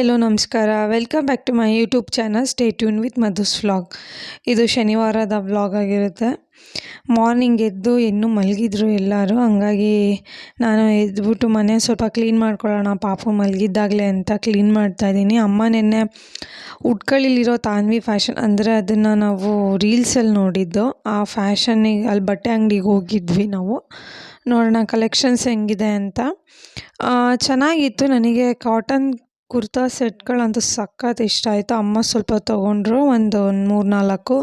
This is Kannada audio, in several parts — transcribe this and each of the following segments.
ಎಲ್ಲೋ ನಮಸ್ಕಾರ. Welcome back to my YouTube channel stay tune with Madhu's vlog ಇದು ಶನಿವಾರದ ವ್ಲಾಗ್ ಆಗಿರುತ್ತೆ. ಮಾರ್ನಿಂಗ್ ಎದ್ದು ಇನ್ನೂ ಮಲಗಿದ್ರು ಎಲ್ಲರೂ. ಹಂಗಾಗಿ ನಾನು ಎದ್ಬಿಟ್ಟು ಮನೆ ಸ್ವಲ್ಪ ಕ್ಲೀನ್ ಮಾಡ್ಕೊಳ್ಳೋಣ. ಪಾಪು ಮಲಗಿದ್ದಾಗಲೇ ಅಂತ ಕ್ಲೀನ್ ಮಾಡ್ತಾಯಿದ್ದೀನಿ ಅಮ್ಮ ನೆನ್ನೆ ಉಟ್ಕಳಿಲಿರೋ ತಾನ್ವಿ ಫ್ಯಾಷನ್ ಅಂದರೆ ಅದನ್ನು ನಾವು ರೀಲ್ಸಲ್ಲಿ ನೋಡಿದ್ದು. ಆ ಫ್ಯಾಷನಿಗೆ ಅಲ್ಲಿ ಬಟ್ಟೆ ಅಂಗಡಿಗೆ ಹೋಗಿದ್ವಿ ನಾವು. ನೋಡೋಣ ಕಲೆಕ್ಷನ್ಸ್ ಹೆಂಗಿದೆ ಅಂತ. ಚೆನ್ನಾಗಿತ್ತು. ನನಗೆ ಕಾಟನ್ ಕುರ್ತಾ ಸೆಟ್ಗಳಂತೂ ಸಖತ್ ಇಷ್ಟ ಆಯಿತು. ಅಮ್ಮ ಸ್ವಲ್ಪ ತೊಗೊಂಡ್ರು ಒಂದು ಒಂದು ಮೂರು ನಾಲ್ಕು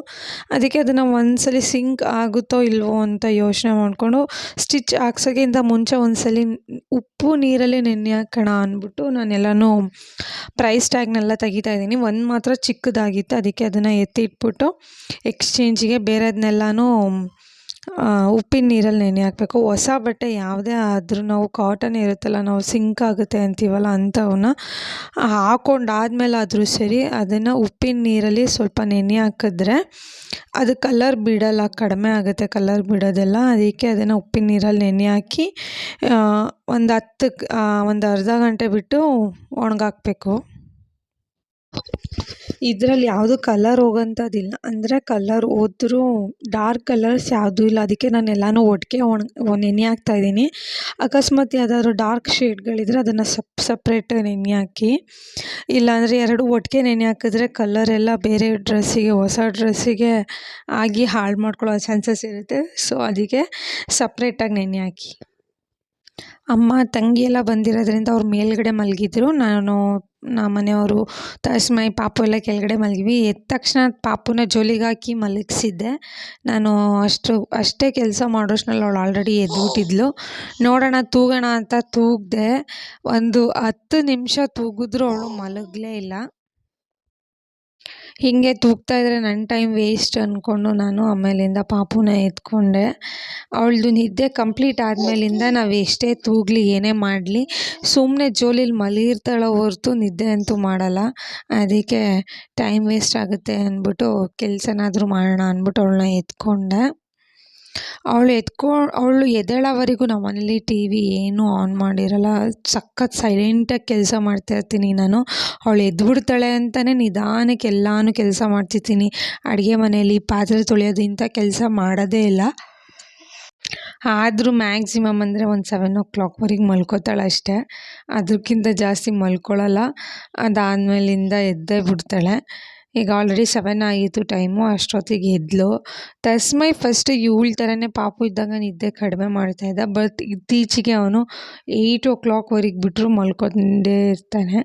ಅದಕ್ಕೆ ಅದನ್ನು ಒಂದ್ಸಲಿ ಸಿಂಕ್ ಆಗುತ್ತೋ ಇಲ್ವೋ ಅಂತ ಯೋಚನೆ ಮಾಡಿಕೊಂಡು ಸ್ಟಿಚ್ ಹಾಕ್ಸೋಕ್ಕಿಂತ ಮುಂಚೆ ಒಂದ್ಸಲಿ ಉಪ್ಪು ನೀರಲ್ಲಿ ನೆನೆ ಹಾಕೋಣ ಅಂದ್ಬಿಟ್ಟು ನಾನೆಲ್ಲನೂ ಪ್ರೈಸ್ ಟ್ಯಾಗ್ನೆಲ್ಲ ತೆಗಿತಾ ಇದ್ದೀನಿ. ಒಂದು ಮಾತ್ರ ಚಿಕ್ಕದಾಗಿತ್ತು. ಅದಕ್ಕೆ ಅದನ್ನು ಎತ್ತಿಟ್ಬಿಟ್ಟು ಎಕ್ಸ್ಚೇಂಜಿಗೆ ಬೇರೆದನ್ನೆಲ್ಲನೂ ಉಪ್ಪಿನ ನೀರಲ್ಲಿ ನೆನೆ ಹಾಕಬೇಕು. ಹೊಸ ಬಟ್ಟೆ ಯಾವುದೇ ಆದರೂ ನಾವು ಕಾಟನ್ ಇರುತ್ತಲ್ಲ, ನಾವು ಸಿಂಕ್ ಆಗುತ್ತೆ ಅಂತೀವಲ್ಲ ಅಂಥವನ್ನ ಹಾಕೊಂಡಾದ್ಮೇಲಾದರೂ ಸರಿ ಅದನ್ನು ಉಪ್ಪಿನ ನೀರಲ್ಲಿ ಸ್ವಲ್ಪ ನೆನೆ ಹಾಕಿದ್ರೆ ಅದು ಕಲರ್ ಬಿಡೋಲ್ಲ, ಕಡಿಮೆ ಆಗುತ್ತೆ ಕಲರ್ ಬಿಡೋದೆಲ್ಲ. ಅದಕ್ಕೆ ಅದನ್ನು ಉಪ್ಪಿನ ನೀರಲ್ಲಿ ನೆನೆ ಹಾಕಿ ಒಂದು ಹತ್ತು ಒಂದು ಅರ್ಧ ಗಂಟೆ ಬಿಟ್ಟು ಒಣಗಾಕಬೇಕು. ಇದರಲ್ಲಿ ಯಾವುದು ಕಲರ್ ಹೋಗೋಂಥದ್ದಿಲ್ಲ ಅಂದರೆ ಕಲರ್ ಹೋದ್ರೂ ಡಾರ್ಕ್ ಕಲರ್ಸ್ ಯಾವುದೂ ಇಲ್ಲ. ಅದಕ್ಕೆ ನಾನು ಎಲ್ಲನೂ ಒಟ್ಟಿಗೆ ಒಣ ನೆನೆ ಹಾಕ್ತಾಯಿದ್ದೀನಿ ಅಕಸ್ಮಾತ್ ಯಾವುದಾದ್ರು ಡಾರ್ಕ್ ಶೇಡ್ಗಳಿದ್ರೆ ಅದನ್ನು ಸಪ್ ಸಪ್ರೇಟ್ ನೆನೆ ಹಾಕಿ, ಇಲ್ಲಾಂದರೆ ಎರಡು ಒಟ್ಟಿಗೆ ನೆನೆ ಹಾಕಿದ್ರೆ ಕಲರ್ ಎಲ್ಲ ಬೇರೆ ಡ್ರೆಸ್ಸಿಗೆ ಹೊಸ ಡ್ರೆಸ್ಸಿಗೆ ಆಗಿ ಹಾಳು ಮಾಡ್ಕೊಳ್ಳೋ ಚಾನ್ಸಸ್ ಇರುತ್ತೆ. ಸೊ ಅದಕ್ಕೆ ಸಪ್ರೇಟಾಗಿ ನೆನೆ ಹಾಕಿ. ಅಮ್ಮ ತಂಗಿ ಎಲ್ಲ ಬಂದಿರೋದ್ರಿಂದ ಅವ್ರು ಮೇಲ್ಗಡೆ ಮಲಗಿದ್ರು. ನಾನು, ನಮ್ಮ ಮನೆಯವರು ತಸ್ಮೈ ಪಾಪು ಎಲ್ಲ ಕೆಳಗಡೆ ಮಲಗಿವಿ ಎದ್ದ ತಕ್ಷಣ ಪಾಪುನ ಜೋಲಿಗಾಕಿ ಮಲಗಿಸಿದ್ದೆ. ನಾನು ಅಷ್ಟು, ಅಷ್ಟೇ ಕೆಲಸ ಮಾಡೋಷ್ಟ್ರಲ್ಲಿ ಅವಳು ಆಲ್ರೆಡಿ ಎದ್ಬಿಟ್ಟಿದ್ಲು. ನೋಡೋಣ, ತೂಗೋಣ ಅಂತ ತೂಗಿದೆ ಒಂದು ಹತ್ತು ನಿಮಿಷ ತೂಗಿದ್ರು ಅವಳು ಮಲಗಲೇ ಇಲ್ಲ. ಹೀಗೆ ತೂಗ್ತಾ ಇದ್ದರೆ ನನ್ನ ಟೈಮ್ ವೇಸ್ಟ್ ಅಂದ್ಕೊಂಡು ನಾನು ಆಮೇಲಿಂದ ಪಾಪುನ ಎತ್ಕೊಂಡೆ. ಅವಳದು ನಿದ್ದೆ ಕಂಪ್ಲೀಟ್ ಆದಮೇಲಿಂದ ನಾವು ಎಷ್ಟೇ ತೂಗಲಿ ಏನೇ ಮಾಡಲಿ ಸುಮ್ಮನೆ ಜೋಲಿಲಿ ಮಲಗಿರ್ತಾಳೆ ಹೊರತು ನಿದ್ದೆ ಅಂತೂ ಮಾಡಲ್ಲ. ಅದಕ್ಕೆ ಟೈಮ್ ವೇಸ್ಟ್ ಆಗುತ್ತೆ ಅಂದ್ಬಿಟ್ಟು ಕೆಲಸನಾದ್ರೂ ಮಾಡೋಣ ಅಂದ್ಬಿಟ್ಟು ಅವಳನ್ನ ಎತ್ಕೊಂಡೆ. ಅವಳು ಎತ್ಕೊ ಅವಳು ಎದ್ದೇಳೋವರೆಗೂ ನಮ್ಮ ಮನೇಲಿ ಟಿ ವಿ ಏನೂ ಆನ್ ಮಾಡಿರಲ್ಲ. ಸಖತ್ ಸೈಲೆಂಟಾಗಿ ಕೆಲಸ ಮಾಡ್ತಾಯಿರ್ತೀನಿ ನಾನು. ಅವಳು ಎದ್ಬಿಡ್ತಾಳೆ ಅಂತಲೇ ನಿಧಾನಕ್ಕೆ ಎಲ್ಲನೂ ಕೆಲಸ ಮಾಡ್ತಿರ್ತೀನಿ. ಅಡುಗೆ ಮನೆಯಲ್ಲಿ ಪಾತ್ರೆ ತೊಳೆಯೋದು ಇಂಥ ಕೆಲಸ ಮಾಡೋದೇ ಇಲ್ಲ. ಆದರೂ ಮ್ಯಾಕ್ಸಿಮಮ್ ಅಂದರೆ ಒಂದು ಸೆವೆನ್ ಓ ಕ್ಲಾಕ್ವರೆಗೆ ಮಲ್ಕೋತಾಳೆ ಅಷ್ಟೇ. ಅದಕ್ಕಿಂತ ಜಾಸ್ತಿ ಮಲ್ಕೊಳ್ಳಲ್ಲ ಅದಾದಮೇಲಿಂದ ಎದ್ದೇ ಬಿಡ್ತಾಳೆ. ಈಗ ಆಲ್ರೆಡಿ ಸೆವೆನ್ ಆಗಿತ್ತು ಟೈಮು ಅಷ್ಟೊತ್ತಿಗೆ ಎದ್ಲು. ತಸ್ಮೈ ಫಸ್ಟ್ ಇವಳ ಥರನೇ ಪಾಪು ಇದ್ದಾಗ ನಿದ್ದೆ ಕಡಿಮೆ ಮಾಡ್ತಾಯಿದ್ದ ಬಟ್ ಇತ್ತೀಚೆಗೆ ಅವನು ಏಯ್ಟ್ ಓ ಕ್ಲಾಕ್ವರೆಗೆ ಬಿಟ್ಟರು ಮಲ್ಕೊಂಡೇ ಇರ್ತಾನೆ.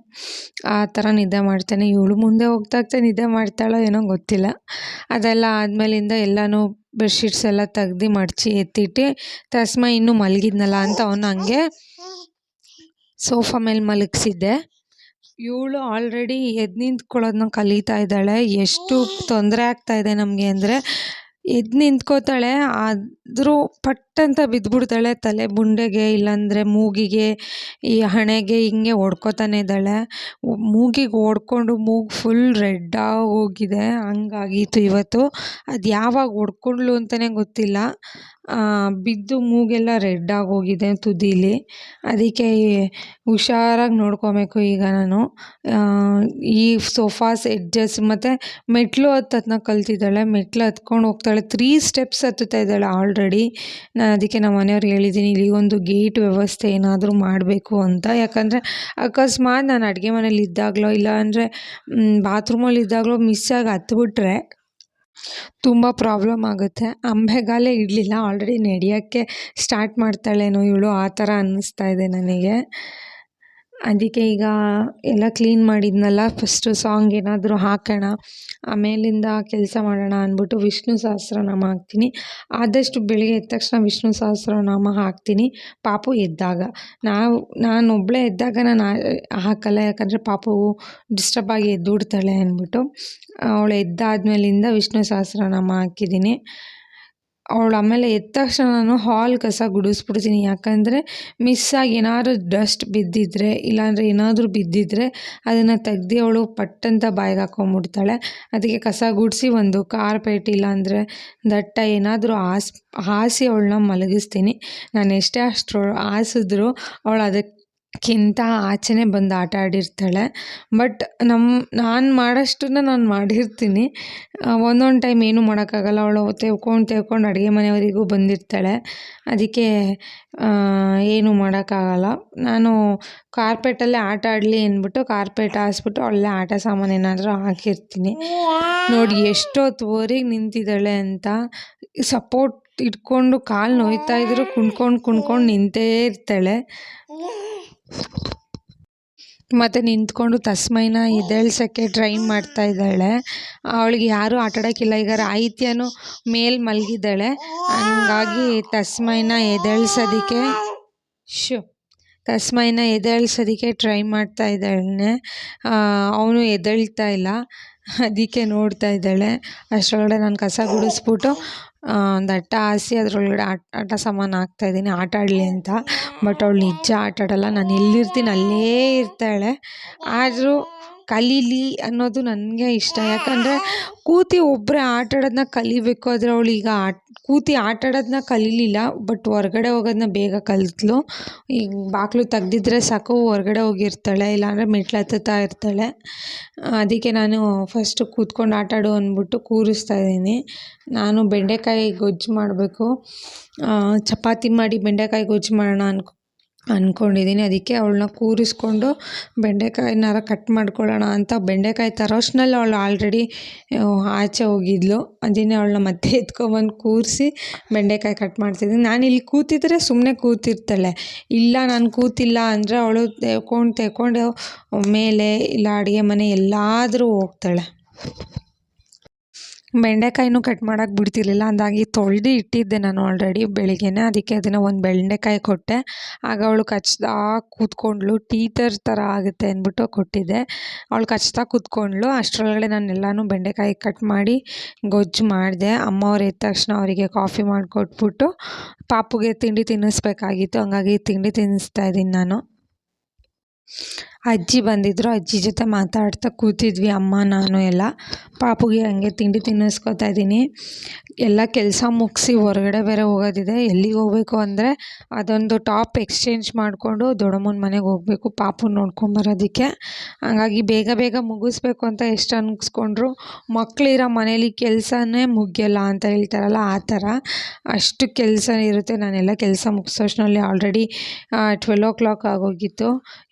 ಆ ಥರ ನಿದ್ದೆ ಮಾಡ್ತಾನೆ. ಇವಳು ಮುಂದೆ ಹೋಗ್ತಾ ಹೋಗ್ತಾ ನಿದ್ದೆ ಮಾಡ್ತಾಳೋ ಏನೋ ಗೊತ್ತಿಲ್ಲ. ಅದೆಲ್ಲ ಆದಮೇಲಿಂದ ಎಲ್ಲನೂ ಬೆಡ್ಶೀಟ್ಸ್ ಎಲ್ಲ ತೆಗ್ದು ಮಡಚಿ ಎತ್ತಿಟ್ಟು ತಸ್ಮೈ ಇನ್ನೂ ಮಲಗಿದ್ನಲ್ಲ ಅಂತ ಅವನು ಹಂಗೆ ಸೋಫಾ ಮೇಲೆ ಮಲಗಿಸಿದ್ದೆ. ಇವಳು ಆಲ್ರೆಡಿ ಎದ್ದು ನಿಂತ್ಕೊಳ್ಳೋದನ್ನ ಕಲಿತಾ ಇದ್ದಾಳೆ. ಎಷ್ಟು ತೊಂದರೆ ಆಗ್ತಾ ಇದೆ ನಮಗೆ ಅಂದರೆ ಎದ್ದು ನಿಂತ್ಕೋತಾಳೆ. ಆದರೂ ಪಟ್ ಅಂತ ಬಿದ್ದುಬಿಡ್ತಾಳೆ. ತಲೆ ಬುಂಡೆಗೆ ಇಲ್ಲಾಂದರೆ ಮೂಗಿಗೆ, ಈ ಹಣೆಗೆ ಹಿಂಗೆ ಹೊಡ್ಕೋತಾನೆ ಇದ್ದಾಳೆ. ಮೂಗಿಗೆ ಹೊಡ್ಕೊಂಡು ಮೂಗು ಫುಲ್ ರೆಡ್ಡಾಗಿ ಹೋಗಿದೆ. ಹಂಗಾಗಿತ್ತು ಇವತ್ತು. ಅದು ಯಾವಾಗ ಹೊಡ್ಕೊಂಡ್ಲು ಅಂತಲೇ ಗೊತ್ತಿಲ್ಲ. ಬಿದ್ದು ಮೂಗೆಲ್ಲ ರೆಡ್ಡಾಗಿ ಹೋಗಿದೆ ತುದೀಲಿ. ಅದಕ್ಕೆ ಹುಷಾರಾಗಿ ನೋಡ್ಕೋಬೇಕು ಈಗ ನಾನು. ಈ ಸೋಫಾಸ್ ಎಡ್ಜಸ್ ಮತ್ತು ಮೆಟ್ಲು ಹತ್ತೋದನ್ನ ಕಲ್ತಿದ್ದಾಳೆ. ಮೆಟ್ಲು ಹತ್ಕೊಂಡು ಹೋಗ್ತಾಳೆ. ತ್ರೀ ಸ್ಟೆಪ್ಸ್ ಹತ್ತುತ್ತಾ ಇದ್ದಾಳೆ ಆಲ್ರೆಡಿ ಅದಕ್ಕೆ ನಮ್ಮ ಮನೆಯವ್ರು ಹೇಳಿದ್ದೀನಿ, ಇಲ್ಲಿ ಒಂದು ಗೇಟ್ ವ್ಯವಸ್ಥೆ ಏನಾದರೂ ಮಾಡಬೇಕು ಅಂತ. ಯಾಕಂದರೆ ಅಕಸ್ಮಾತ್ ನಾನು ಅಡುಗೆ ಮನೇಲಿ ಇದ್ದಾಗಲೋ, ಇಲ್ಲ ಅಂದರೆ ಬಾತ್ರೂಮಲ್ಲಿ ಇದ್ದಾಗಲೋ ಮಿಸ್ಸಾಗಿ ಹತ್ಬಿಟ್ರೆ ತುಂಬ ಪ್ರಾಬ್ಲಮ್ ಆಗುತ್ತೆ. ಅಂಬೆಗಾಲೇ ಇಡಲಿಲ್ಲ ಆಲ್ರೆಡಿ ನಡೆಯೋಕ್ಕೆ ಸ್ಟಾರ್ಟ್ ಮಾಡ್ತಾಳೇನೋ ಇವಳು, ಆ ಥರ ಅನ್ನಿಸ್ತಾ ಇದೆ ನನಗೆ. ಅದಕ್ಕೆ ಈಗ ಎಲ್ಲ ಕ್ಲೀನ್ ಮಾಡಿದ್ನಲ್ಲ ಫಸ್ಟು ಸಾಂಗ್ ಏನಾದರೂ ಹಾಕೋಣ, ಆಮೇಲಿಂದ ಕೆಲಸ ಮಾಡೋಣ ಅಂದ್ಬಿಟ್ಟು ವಿಷ್ಣು ಸಹಸ್ರನಾಮ ಹಾಕ್ತೀನಿ. ಆದಷ್ಟು ಬೆಳಿಗ್ಗೆ ಎದ್ದ ತಕ್ಷಣ ವಿಷ್ಣು ಸಹಸ್ರನಾಮ ಹಾಕ್ತೀನಿ. ಪಾಪು ಎದ್ದಾಗ. ನಾವು ನಾನೊಬ್ಬಳೇ ಎದ್ದಾಗ ನಾನು ಹಾಕಲ್ಲ, ಯಾಕಂದರೆ ಪಾಪು ಡಿಸ್ಟರ್ಬ್ ಆಗಿ ಎದ್ದುಡ್ತಾಳೆ ಅಂದ್ಬಿಟ್ಟು, ಅವಳು ಎದ್ದಾದ್ಮೇಲಿಂದ ವಿಷ್ಣು ಸಹಸ್ರನಾಮ ಹಾಕಿದ್ದೀನಿ. ಅವಳು ಆಮೇಲೆ ಎದ್ದ ತಕ್ಷಣ ನಾನು ಹಾಲ್ ಕಸ ಗುಡಿಸ್ಬಿಡ್ತೀನಿ. ಯಾಕಂದರೆ ಮಿಸ್ಸಾಗಿ ಏನಾದ್ರು ಡಸ್ಟ್ ಬಿದ್ದಿದ್ರೆ, ಇಲ್ಲಾಂದರೆ ಏನಾದರೂ ಬಿದ್ದಿದ್ದರೆ ಅದನ್ನು ತೆಗ್ದು ಅವಳು ಪಟ್ಟಂತ ಬಾಯಿಗೆ ಹಾಕೊಂಡ್ಬಿಡ್ತಾಳೆ ಅದಕ್ಕೆ ಕಸ ಗುಡಿಸಿ ಒಂದು ಕಾರ್ಪೆಟ್ ಇಲ್ಲಾಂದರೆ ದಟ್ಟ ಏನಾದರೂ ಹಾಸ್, ಹಾಸಿ ಅವಳನ್ನ ಮಲಗಿಸ್ತೀನಿ. ನಾನು ಎಷ್ಟೇ ಅಷ್ಟು ಹಾಸಿದ್ರು ಅವಳು ಅದಕ್ಕೆ ಕ್ಕಿಂತ ಆಚೆನೇ ಬಂದು ಆಟ ಆಡಿರ್ತಾಳೆ. ಬಟ್ ನಮ್ಮ ನಾನು ಮಾಡೋಷ್ಟನ್ನ ನಾನು ಮಾಡಿರ್ತೀನಿ. ಒಂದೊಂದು ಟೈಮ್ ಏನೂ ಮಾಡೋಕ್ಕಾಗಲ್ಲ. ಅವಳು ತೇವ್ಕೊಂಡು ತೇವ್ಕೊಂಡು ಅಡುಗೆ ಮನೆಯವರಿಗೂ ಬಂದಿರ್ತಾಳೆ. ಅದಕ್ಕೆ ಏನೂ ಮಾಡೋಕ್ಕಾಗಲ್ಲ. ನಾನು ಕಾರ್ಪೆಟಲ್ಲೇ ಆಟ ಆಡಲಿ ಅಂದ್ಬಿಟ್ಟು ಕಾರ್ಪೆಟ್ ಹಾಸ್ಬಿಟ್ಟು ಅಲ್ಲೇ ಆಟ ಸಾಮಾನು ಏನಾದರೂ ಹಾಕಿರ್ತೀನಿ. ನೋಡಿ ಎಷ್ಟೊತ್ತುವರೆಗೆ ನಿಂತಿದ್ದಾಳೆ ಅಂತ. ಸಪೋರ್ಟ್ ಇಟ್ಕೊಂಡು ಕಾಲು ನೋಯ್ತಾ ಇದ್ದರೂ ಕುಣ್ಕೊಂಡು ಕುಣ್ಕೊಂಡು ನಿಂತೇ ಇರ್ತಾಳೆ. ಮತ್ತು ನಿಂತ್ಕೊಂಡು ತಸ್ಮೈನ ಎದ್ದೇಳ್ಸೋಕ್ಕೆ ಟ್ರೈ ಮಾಡ್ತಾ ಇದ್ದಾಳೆ. ಅವಳಿಗೆ ಯಾರೂ ಆಟ ಆಡೋಕ್ಕಿಲ್ಲ ಈಗ ರಾಹಿತ್ಯನೂ ಮೇಲೆ ಮಲಗಿದ್ದಾಳೆ. ಹಂಗಾಗಿ ತಸ್ಮೈನ ಎದ್ದೇಳ್ಸೋದಕ್ಕೆ ಶು ತಸ್ಮೈನ ಎದ್ದೇಳ್ಸೋದಕ್ಕೆ ಟ್ರೈ ಮಾಡ್ತಾ ಇದ್ದಾಳೆ ಅವನು ಎದಳ್ತಾ ಇಲ್ಲ. ಅದಕ್ಕೆ ನೋಡ್ತಾ ಇದ್ದಾಳೆ. ಅಷ್ಟರೊಳಗಡೆ ನಾನು ಕಸ ಗುಡಿಸ್ಬಿಟ್ಟು ಒಂದು ಅಟ್ಟ ಹಾಸಿ ಅದರೊಳಗಡೆ ಆಟ ಆಟ ಸಾಮಾನು ಹಾಕ್ತಾಯಿದ್ದೀನಿ ಆಟ ಆಡಲಿ ಅಂತ. ಬಟ್ ಅವಳು ನಿಜ ಆಟ ನಾನು ಎಲ್ಲಿರ್ತೀನಿ ಅಲ್ಲೇ ಇರ್ತಾಳೆ. ಆದರೂ ಕಲೀಲಿ ಅನ್ನೋದು ನನಗೆ ಇಷ್ಟ. ಯಾಕಂದರೆ ಕೂತಿ ಒಬ್ಬರೇ ಆಟ ಆಡೋದನ್ನ ಕಲಿಬೇಕು ಆದರೆ ಅವಳು ಈಗ ಆಟ, ಕೂತು ಆಟ ಆಡೋದನ್ನ ಕಲೀಲಿಲ್ಲ, ಬಟ್ ಹೊರ್ಗಡೆ ಹೋಗೋದನ್ನ ಬೇಗ ಕಲಿತ್ಳು ಈಗ ಬಾಗಿಲು ತೆಗ್ದಿದ್ರೆ ಸಾಕು, ಹೊರ್ಗಡೆ ಹೋಗಿರ್ತಾಳೆ, ಇಲ್ಲಾಂದರೆ ಮೆಟ್ಲು ಹತ್ತುತ್ತಾ ಇರ್ತಾಳೆ. ಅದಕ್ಕೆ ನಾನು ಫಸ್ಟು ಕೂತ್ಕೊಂಡು ಆಟ ಆಡು ಅಂದ್ಬಿಟ್ಟು ಕೂರಿಸ್ತಾ ಇದ್ದೀನಿ. ನಾನು ಬೆಂಡೆಕಾಯಿ ಗೊಜ್ಜು ಮಾಡಬೇಕು. ಚಪಾತಿ ಮಾಡಿ ಬೆಂಡೆಕಾಯಿ ಗೊಜ್ಜು ಮಾಡೋಣ ಅನ್ಕೊ ಅಂದ್ಕೊಂಡಿದ್ದೀನಿ ಅದಕ್ಕೆ ಅವಳನ್ನ ಕೂರಿಸ್ಕೊಂಡು ಬೆಂಡೆಕಾಯಿನಾರ ಕಟ್ ಮಾಡ್ಕೊಳ್ಳೋಣ ಅಂತ ಬೆಂಡೆಕಾಯಿ ತರೋಷ್ಟ್ರಲ್ಲಿ ಅವಳು ಆಲ್ರೆಡಿ ಆಚೆ ಹೋಗಿದ್ಲು. ಅದನ್ನೇ ಅವಳನ್ನ ಮತ್ತೆ ಎತ್ಕೊಂಬಂದು ಕೂರಿಸಿ ಬೆಂಡೆಕಾಯಿ ಕಟ್ ಮಾಡ್ತಿದ್ದೀನಿ. ನಾನು ಇಲ್ಲಿ ಕೂತಿದ್ರೆ ಸುಮ್ಮನೆ ಕೂತಿರ್ತಾಳೆ. ಇಲ್ಲ, ನಾನು ಕೂತಿಲ್ಲ ಅಂದರೆ ಅವಳು ತೆಕೊಂಡು ತೆಕೊಂಡು ಮೇಲೆ ಇಲ್ಲ, ಅಡುಗೆ ಮನೆ ಎಲ್ಲಾದರೂ ಹೋಗ್ತಾಳೆ. ಬೆಂಡೆಕಾಯಿನೂ ಕಟ್ ಮಾಡೋಕೆ ಬಿಡ್ತಿರ್ಲಿಲ್ಲ. ಅಂದಾಗಿ ತೊಳೆದು ಇಟ್ಟಿದ್ದೆ ನಾನು ಆಲ್ರೆಡಿ ಬೆಳಿಗ್ಗೆನೇ. ಅದಕ್ಕೆ ಅದನ್ನು ಒಂದು ಬೆಂಡೆಕಾಯಿ ಕೊಟ್ಟೆ. ಆಗ ಅವಳು ಕಚ್ದಾ ಕೂತ್ಕೊಂಡ್ಳು. ಟೀಚರ್ ಥರ ಆಗುತ್ತೆ ಅಂದ್ಬಿಟ್ಟು ಕೊಟ್ಟಿದ್ದೆ. ಅವಳು ಕಚ್ತಾ ಕೂತ್ಕೊಂಡ್ಳು. ಅಷ್ಟರೊಳಗಡೆ ನಾನು ಎಲ್ಲನೂ ಬೆಂಡೆಕಾಯಿ ಕಟ್ ಮಾಡಿ ಗೊಜ್ಜು ಮಾಡಿದೆ. ಅಮ್ಮವ್ರು ಎದ್ದ ತಕ್ಷಣ ಅವರಿಗೆ ಕಾಫಿ ಮಾಡಿಕೊಟ್ಬಿಟ್ಟು ಪಾಪುಗೆ ತಿಂಡಿ ತಿನ್ನಿಸ್ಬೇಕಾಗಿತ್ತು. ಹಂಗಾಗಿ ತಿಂಡಿ ತಿನ್ನಿಸ್ತಾ ಇದ್ದೀನಿ ನಾನು. ಅಜ್ಜಿ ಬಂದಿದ್ದರು ಅಜ್ಜಿ ಜೊತೆ ಮಾತಾಡ್ತಾ ಕೂತಿದ್ವಿ, ಅಮ್ಮ, ನಾನು ಎಲ್ಲ. ಪಾಪುಗೆ ಹಂಗೆ ತಿಂಡಿ ತಿನ್ನಿಸ್ಕೊತಾ ಇದ್ದೀನಿ. ಎಲ್ಲ ಕೆಲಸ ಮುಗಿಸಿ ಹೊರಗಡೆ ಬೇರೆ ಹೋಗೋದಿದೆ. ಎಲ್ಲಿಗೆ ಹೋಗಬೇಕು ಅಂದರೆ ಅದೊಂದು ಟಾಪ್ ಎಕ್ಸ್ಚೇಂಜ್ ಮಾಡಿಕೊಂಡು ದೊಡ್ಡಮ್ಮನ ಮನೆಗೆ ಹೋಗಬೇಕು, ಪಾಪು ನೋಡ್ಕೊಂಬರೋದಕ್ಕೆ ಹಂಗಾಗಿ ಬೇಗ ಬೇಗ ಮುಗಿಸ್ಬೇಕು ಅಂತ ಎಷ್ಟು ಅನ್ನಿಸ್ಕೊಂಡ್ರು ಮಕ್ಕಳಿರೋ ಮನೇಲಿ ಕೆಲಸನೇ ಮುಗಿಯಲ್ಲ ಅಂತ ಹೇಳ್ತಾರಲ್ಲ ಆ ಥರ. ಅಷ್ಟು ಕೆಲಸ ಇರುತ್ತೆ. ನಾನೆಲ್ಲ ಕೆಲಸ ಮುಗಿಸೋಷ್ಟ್ರಲ್ಲಿ ಆಲ್ರೆಡಿ ಟ್ವೆಲ್ ಓ ಕ್ಲಾಕ್ ಆಗೋಗಿತ್ತು.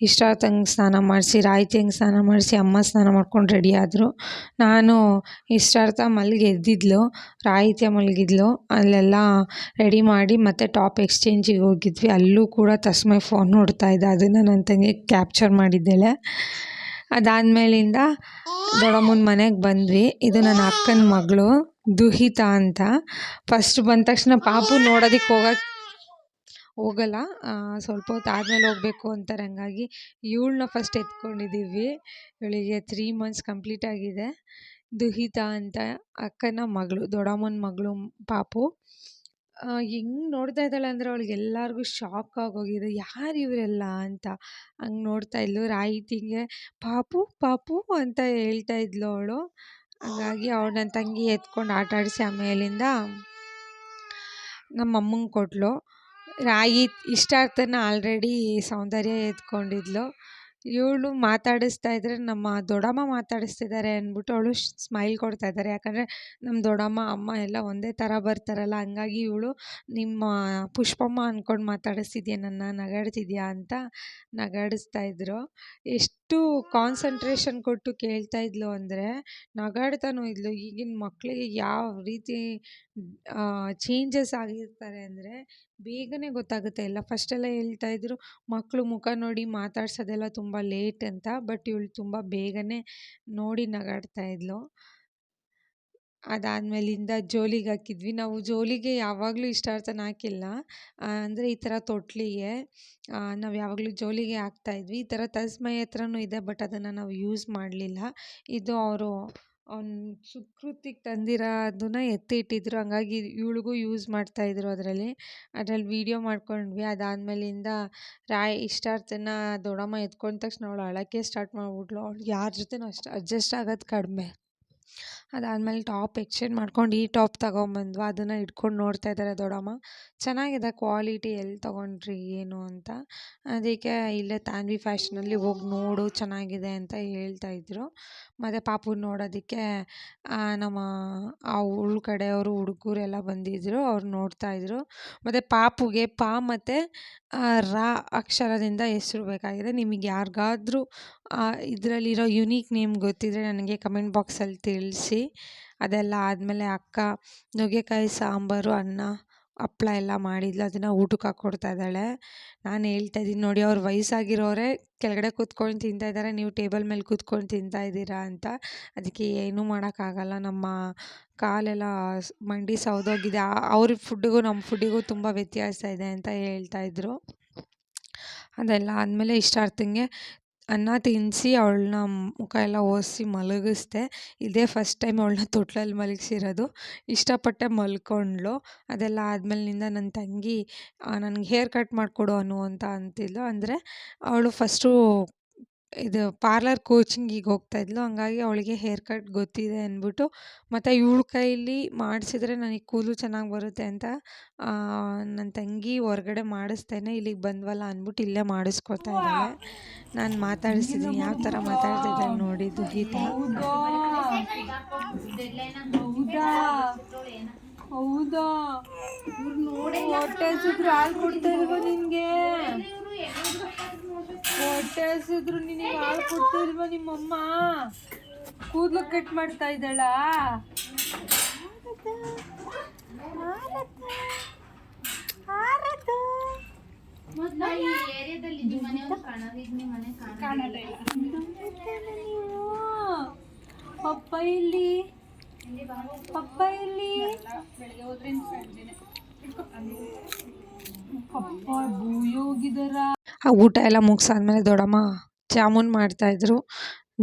ಇಷ್ಟೊತ್ತಂಗೆ ಸ್ನಾನ ಮಾಡಿಸಿ ರಾಯ್ತಿಂಗೆ ಸ್ನಾನ ಮಾಡಿಸಿ, ಅಮ್ಮ ಸ್ನಾನ ಮಾಡ್ಕೊಂಡು ರೆಡಿ ಆದರು. ನಾನು ಇಷ್ಟಾರ್ಥ ಮಲ್ಲಿಗೆ ಎದ್ದಿದ್ಲು, ರಾಯಿತ್ಯ ಮಲಗಿದ್ಲು. ಅಲ್ಲೆಲ್ಲ ರೆಡಿ ಮಾಡಿ ಮತ್ತೆ ಟಾಪ್ ಎಕ್ಸ್ಚೇಂಜಿಗೆ ಹೋಗಿದ್ವಿ. ಅಲ್ಲೂ ಕೂಡ ತಸ್ಮೈ ಫೋನ್ ನೋಡ್ತಾ ಇದ್ದೆ. ಅದನ್ನು ನನ್ನ ತಂಗಿ ಕ್ಯಾಪ್ಚರ್ ಮಾಡಿದ್ದಾಳೆ. ಅದಾದಮೇಲಿಂದ ದೊಡ್ಡಮ್ಮನ ಮನೆಗೆ ಬಂದ್ವಿ. ಇದು ನನ್ನ ಅಕ್ಕನ ಮಗಳು, ದುಹಿತಾ ಅಂತ. ಫಸ್ಟ್ ಬಂದ ತಕ್ಷಣ ಪಾಪು ನೋಡೋದಕ್ಕೆ ಹೋಗಕ್ಕೆ ಹೋಗಲ್ಲ. ಸ್ವಲ್ಪ ಹೊತ್ತು ಆದಮೇಲೆ ಹೋಗಬೇಕು ಅಂತಾರೆ. ಹಂಗಾಗಿ ಇವಳನ್ನ ಫಸ್ಟ್ ಎತ್ಕೊಂಡಿದ್ದೀವಿ ಇವಳಿಗೆ ತ್ರೀ ಮಂತ್ಸ್ ಕಂಪ್ಲೀಟ್ ಆಗಿದೆ. ದುಹಿತಾ ಅಂತ ಅಕ್ಕನ ಮಗಳು, ದೊಡ್ಡಮ್ಮನ ಮಗಳು, ಪಾಪು. ಹೆಂಗೆ ನೋಡ್ತಾ ಇದ್ದಾಳೆ ಅಂದರೆ ಅವಳಿಗೆ ಎಲ್ಲರಿಗೂ ಶಾಕ್ ಆಗೋಗಿದೆ. ಯಾರು ಇವರೆಲ್ಲ ಅಂತ. ಹಂಗೆ ನೋಡ್ತಾ ಇದ್ಲು. ರಾಯಿತಿಗೆ, ಪಾಪು ಪಾಪು ಅಂತ ಹೇಳ್ತಾ ಇದ್ಲು ಅವಳು. ಹಾಗಾಗಿ ಅವಳು ನನ್ನ ತಂಗಿ ಎತ್ಕೊಂಡು ಆಟ ಆಡಿಸಿ ಆಮೇಲಿಂದ ನಮ್ಮ ಅಮ್ಮಂಗೆ ಕೊಟ್ಟಳು ರಾಯಿ ಇಷ್ಟಾರ್ಥನ ಆಲ್ರೆಡಿ ಸೌಂದರ್ಯ ಎತ್ಕೊಂಡಿದ್ಲು. ಇವಳು ಮಾತಾಡಿಸ್ತಾ ಇದ್ರೆ ನಮ್ಮ ದೊಡ್ಡಮ್ಮ ಮಾತಾಡಿಸ್ತಿದ್ದಾರೆ ಅಂದ್ಬಿಟ್ಟು ಅವಳು ಸ್ಮೈಲ್ ಕೊಡ್ತಾ ಇದ್ದಾರೆ ಯಾಕಂದರೆ ನಮ್ಮ ದೊಡ್ಡಮ್ಮ, ಅಮ್ಮ ಎಲ್ಲ ಒಂದೇ ಥರ ಬರ್ತಾರಲ್ಲ, ಹಂಗಾಗಿ ಇವಳು ನಿಮ್ಮ ಪುಷ್ಪಮ್ಮ ಅಂದ್ಕೊಂಡು ಮಾತಾಡಿಸ್ತಿದ್ಯಾ, ನನ್ನ ನಗಾಡ್ತಿದ್ಯಾ ಅಂತ ನಗಾಡಿಸ್ತಾ ಇದ್ರು. ಎಷ್ಟು ಕಾನ್ಸಂಟ್ರೇಷನ್ ಕೊಟ್ಟು ಕೇಳ್ತಾ ಇದ್ಲು ಅಂದರೆ ನಗಾಡ್ತಾನೂ ಇದ್ಲು. ಈಗಿನ ಮಕ್ಕಳಿಗೆ ಯಾವ ರೀತಿ ಚೇಂಜಸ್ ಆಗಿರ್ತಾರೆ ಅಂದರೆ ಬೇಗನೆ ಗೊತ್ತಾಗುತ್ತೆ. ಎಲ್ಲ ಫಸ್ಟೆಲ್ಲ ಹೇಳ್ತಾ ಇದ್ರು ಮಕ್ಕಳು ಮುಖ ನೋಡಿ ಮಾತಾಡ್ಸೋದೆಲ್ಲ ತುಂಬ ಲೇಟ್ ಅಂತ ಬಟ್ ಇವಳು ತುಂಬ ಬೇಗನೆ ನೋಡಿ ನಗಾಡ್ತಾ ಇದ್ಲು. ಅದಾದಮೇಲಿಂದ ಜೋಲಿಗೆ ಹಾಕಿದ್ವಿ. ನಾವು ಜೋಲಿಗೆ ಯಾವಾಗಲೂ ಇಷ್ಟಾರ್ಥನ ಹಾಕಿಲ್ಲ. ಅಂದರೆ ಈ ಥರ ತೊಟ್ಲಿಗೆ ನಾವು ಯಾವಾಗಲೂ ಜೋಲಿಗೆ ಹಾಕ್ತಾಯಿದ್ವಿ ಈ ಥರ ತಸ್ಮೈ ಹತ್ರನೂ ಇದೆ, ಬಟ್ ಅದನ್ನು ನಾವು ಯೂಸ್ ಮಾಡಲಿಲ್ಲ. ಇದು ಅವರು, ಅವ್ನು ಸುಕೃತಿಗೆ ತಂದಿರೋದನ್ನ ಎತ್ತಿ ಇಟ್ಟಿದ್ರು ಹಂಗಾಗಿ ಇವಳಿಗೂ ಯೂಸ್ ಮಾಡ್ತಾಯಿದ್ರು ಅದರಲ್ಲಿ. ಅದ್ರಲ್ಲಿ ವೀಡಿಯೋ ಮಾಡ್ಕೊಂಡ್ವಿ. ಅದಾದಮೇಲಿಂದ ರಾಯ್ ಇಷ್ಟಾರ್ಥನ ದೊಡ್ಡಮ್ಮ ಎತ್ಕೊಂಡ ತಕ್ಷಣ ಅವಳು ಅಳೋಕ್ಕೆ ಸ್ಟಾರ್ಟ್ ಮಾಡಿಬಿಟ್ಲು. ಅವ್ಳು ಯಾರ ಜೊತೆನೂ ಅಷ್ಟು ಅಡ್ಜಸ್ಟ್ ಆಗೋದು ಕಡಿಮೆ. ಅದಾದಮೇಲೆ ಟಾಪ್ ಎಕ್ಸ್ಚೇಂಜ್ ಮಾಡ್ಕೊಂಡು ಈ ಟಾಪ್ ತಗೊಂಬಂದ್ವಾ, ಅದನ್ನು ಇಟ್ಕೊಂಡು ನೋಡ್ತಾ ಇದ್ದಾರೆ ದೊಡ್ಡಮ್ಮ ಚೆನ್ನಾಗಿದೆ ಕ್ವಾಲಿಟಿ ಎಲ್ಲಿ ತೊಗೊಂಡ್ರಿ, ಏನು ಅಂತ. ಅದಕ್ಕೆ ಇಲ್ಲೇ ತಾನ್ವಿ ಫ್ಯಾಷನಲ್ಲಿ ಹೋಗಿ ನೋಡು, ಚೆನ್ನಾಗಿದೆ ಅಂತ ಹೇಳ್ತಾ ಇದ್ರು. ಮತ್ತು ಪಾಪು ನೋಡೋದಕ್ಕೆ ನಮ್ಮ, ಆ ಉಳ್ಕಡೆ ಕಡೆಯವರು, ಹುಡುಗರೆಲ್ಲ ಬಂದಿದ್ದರು ಅವ್ರು ನೋಡ್ತಾ ಇದ್ರು. ಮತ್ತು ಪಾಪುಗೆ ಪಾ ಮತ್ತು ರಾ ಅಕ್ಷರದಿಂದ ಹೆಸ್ರು ಬೇಕಾಗಿದೆ. ನಿಮಗೆ ಯಾರಿಗಾದ್ರೂ ಇದರಲ್ಲಿರೋ ಯುನೀಕ್ ನೇಮ್ ಗೊತ್ತಿದ್ದರೆ ನನಗೆ ಕಮೆಂಟ್ ಬಾಕ್ಸಲ್ಲಿ ತಿಳಿಸಿ. ಅದೆಲ್ಲ ಆದಮೇಲೆ ಅಕ್ಕ ನುಗ್ಗೆಕಾಯಿ, ಸಾಂಬಾರು, ಅನ್ನ, ಹಪ್ಳ ಎಲ್ಲ ಮಾಡಿದ್ಲು. ಅದನ್ನು ಊಟಕ್ಕೆ ಹಾಕ್ಕೊಡ್ತಾ ಇದ್ದಾಳೆ. ನಾನು ಹೇಳ್ತಾ ಇದ್ದೀನಿ ನೋಡಿ, ಅವ್ರು ವಯಸ್ಸಾಗಿರೋರೇ ಕೆಳಗಡೆ ಕೂತ್ಕೊಂಡು ತಿಂತಾ ಇದ್ದಾರೆ, ನೀವು ಟೇಬಲ್ ಮೇಲೆ ಕೂತ್ಕೊಂಡು ತಿಂತಾ ಇದ್ದೀರಾ ಅಂತ. ಅದಕ್ಕೆ ಏನೂ ಮಾಡೋಕ್ಕಾಗಲ್ಲ. ನಮ್ಮ ಕಾಲೆಲ್ಲ ಮಂಡಿ ಸೌದೋಗಿದೆ ಅವ್ರ ಫುಡ್ಡಿಗೂ ನಮ್ಮ ಫುಡ್ಡಿಗೂ ತುಂಬ ವ್ಯತ್ಯಾಸ ಇದೆ ಅಂತ ಹೇಳ್ತಾ ಇದ್ರು. ಅದೆಲ್ಲ ಆದಮೇಲೆ ಇಷ್ಟಾರ್ಥಂಗೆ ಅನ್ನ ತಿನ್ನಿಸಿ ಅವಳನ್ನ ಮುಖ ಎಲ್ಲ ಒರೆಸಿ ಮಲಗಿಸ್ದೆ. ಇದೇ ಫಸ್ಟ್ ಟೈಮ್ ಅವಳನ್ನ ತೊಟ್ಲಲ್ಲಿ ಮಲಗಿಸಿರೋದು. ಇಷ್ಟಪಟ್ಟೆ ಮಲ್ಕೊಂಡ್ಳು. ಅದೆಲ್ಲ ಆದಮೇಲಿನಿಂದ ನನ್ನ ತಂಗಿ ನನಗೆ ಹೇರ್ ಕಟ್ ಮಾಡಿಕೊಡು ಅನು ಅಂತ ಅಂತಿದ್ಲು. ಅಂದರೆ, ಅವಳು ಫಸ್ಟು ಇದು ಪಾರ್ಲರ್ ಕೋಚಿಂಗಿಗೆ ಹೋಗ್ತಾ ಇದ್ಲು. ಹಂಗಾಗಿ ಅವಳಿಗೆ ಹೇರ್ ಕಟ್ ಗೊತ್ತಿದೆ ಅಂದ್ಬಿಟ್ಟು ಮತ್ತು ಇವಳ ಕೈಲಿ ಮಾಡಿಸಿದ್ರೆ ನನಗೆ ಕೂದಲು ಚೆನ್ನಾಗಿ ಬರುತ್ತೆ ಅಂತ ನನ್ನ ತಂಗಿ ಹೊರ್ಗಡೆ ಮಾಡಿಸ್ತೇನೆ ಇಲ್ಲಿಗೆ ಬಂದ್ವಲ್ಲ ಅಂದ್ಬಿಟ್ಟು ಇಲ್ಲೇ ಮಾಡಿಸ್ಕೊತಾ ಇದ್ದಾಳೆ. ನಾನು ಮಾತಾಡಿಸಿದ್ದೀನಿ ಯಾವ ಥರ ಮಾತಾಡ್ತಿದ್ದಾಳೆ ನೋಡಿ ಗೀತ. ಹೌದಾ? ಹೊಟ್ಟೆ ಹಾಲು ಕೊಡ್ತಾ ಇಲ್ವಾ ನಿನ್ಗೆ? ಹೊಟ್ಟೆ ಹಸಿದ್ರು ನಿನಗೆ ಹಾಲು ಕೊಡ್ತಾ ಇಲ್ವಾ ನಿಮ್ಮಮ್ಮ? ಕೂದಲು ಕಟ್ ಮಾಡ್ತಾ ಇದ್ದಾಳ? ಇಲ್ಲ. ಪಪ್ಪ ಇಲ್ಲಿ? ಪಪ್ಪ ಇಲ್ಲಿ? ಪಪ್ಪ ಆ ಊಟ ಎಲ್ಲ ಮುಗಿಸಾದ್ಮೇಲೆ ದೊಡ್ಡಮ್ಮ ಜಾಮೂನ್ ಮಾಡ್ತಾಯಿದ್ರು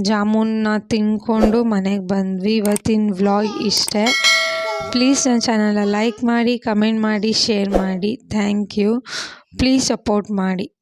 ಜಾಮೂನ್ನ ತಿಂದ್ಕೊಂಡು ಮನೆಗೆ ಬಂದ್ವಿ. ಇವತ್ತಿನ ವ್ಲಾಗ್ ಇಷ್ಟೇ. ಪ್ಲೀಸ್ ನನ್ನ ಚಾನಲ್ನ ಲೈಕ್ ಮಾಡಿ, ಕಮೆಂಟ್ ಮಾಡಿ, ಶೇರ್ ಮಾಡಿ. Thank you. ಪ್ಲೀಸ್ ಸಪೋರ್ಟ್ ಮಾಡಿ.